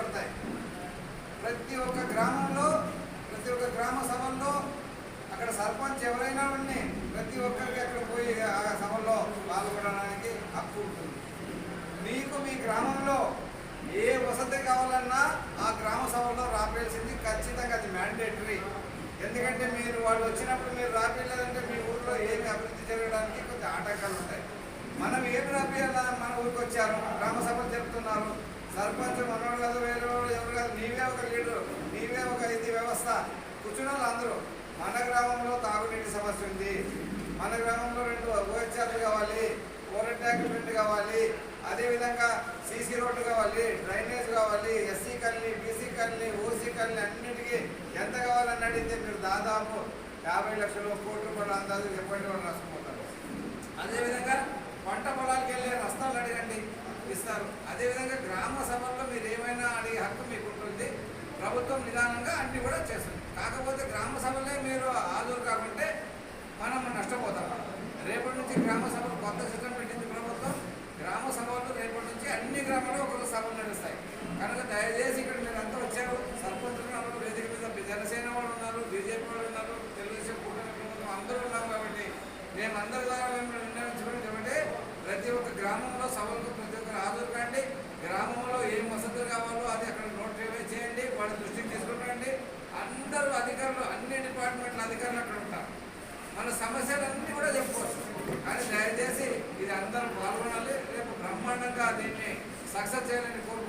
ఏర్పడతాయి ప్రతి ఒక్క గ్రామంలో ప్రతి ఒక్క గ్రామ సభల్లో అక్కడ సర్పంచ్ ఎవరైనా ఉండి ప్రతి ఒక్కరికి అక్కడ పోయి ఆ సభల్లో పాల్గొనడానికి హక్కు ఉంటుంది. మీకు మీ గ్రామంలో ఏ వసతి కావాలన్నా ఆ గ్రామ సభలో రాపేయాల్సింది ఖచ్చితంగా అది మ్యాండేటరీ ఎందుకంటే మీరు వాళ్ళు వచ్చినప్పుడు మీరు రాపేయలేదంటే మీ ఊర్లో ఏమి అభివృద్ధి జరగడానికి కొంచెం ఆటంకాలు ఉంటాయి. మనం ఏమి రాపేయాలా? మన ఊరికి వచ్చారు గ్రామ సభలు చెప్తున్నారు సర్పంచ్ మనోళ్ళు కూర్చున్న వాళ్ళు అందరూ మన గ్రామంలో తాగునీటి సమస్య ఉంది. మన గ్రామంలో రెండు ఓహెచ్ఆర్లు కావాలి ఓరల్ ట్యాంక్ రెండు కావాలి అదేవిధంగా సీసీ రోడ్డు కావాలి డ్రైనేజ్ కావాలి SC colony BC colony OC colony అన్నిటికీ ఎంత కావాలని అడిగితే మీరు దాదాపు యాభై లక్షలు కోటి రూపాయలు అందాజు చెప్పండి వాళ్ళు రాసుకుంటారు. అదేవిధంగా పంట పొలాలకు వెళ్ళే రస్తాలు అడగండి ఇస్తారు. అదేవిధంగా గ్రామ సభల్లో మీరు ఏమైనా అడిగే హక్కు మీకు ఉంటుంది. ప్రభుత్వం నిదానంగా అన్ని కూడా చేస్తుంది. కాకపోతే గ్రామ సభలే మీరు హాజరు కాకుంటే మనం నష్టపోతాం. రేపటి నుంచి గ్రామ సభలు కొత్త సిద్ధం పెట్టింది ప్రభుత్వం. గ్రామ సభలు రేపటి నుంచి అన్ని గ్రామాల్లో ఒక్కొక్క సభలు నడుస్తాయి. కనుక దయచేసి ఇక్కడ మీరు అంతా వచ్చారు. సర్పంచులు ఉన్నారు వేదిక మీద జనసేన వాళ్ళు ఉన్నారు బీజేపీ వాళ్ళు ఉన్నారు తెలుగుదేశం కూటమి ప్రభుత్వం అందరూ ఉన్నాం కాబట్టి మేము అందరి ద్వారా మేము నిర్ణయించుకుని కాబట్టి ప్రతి ఒక్క గ్రామం సభలకు ప్రతి ఒక్కరు హాజరు కండి గ్రామంలో ఏం వసతులు కావాలో అది అక్కడ నోటిఫై చేయండి వాళ్ళ దృష్టికి తీసుకురండి అందరూ అధికారులు అన్ని డిపార్ట్మెంట్ల అధికారులు అక్కడ ఉంటారు. మన సమస్యలన్నీ కూడా చెప్పుకోవచ్చు. కానీ దయచేసి ఇది అందరూ పాల్గొనాలి రేపు బ్రహ్మాండంగా దీన్ని సక్సెస్ చేయాలని కోరు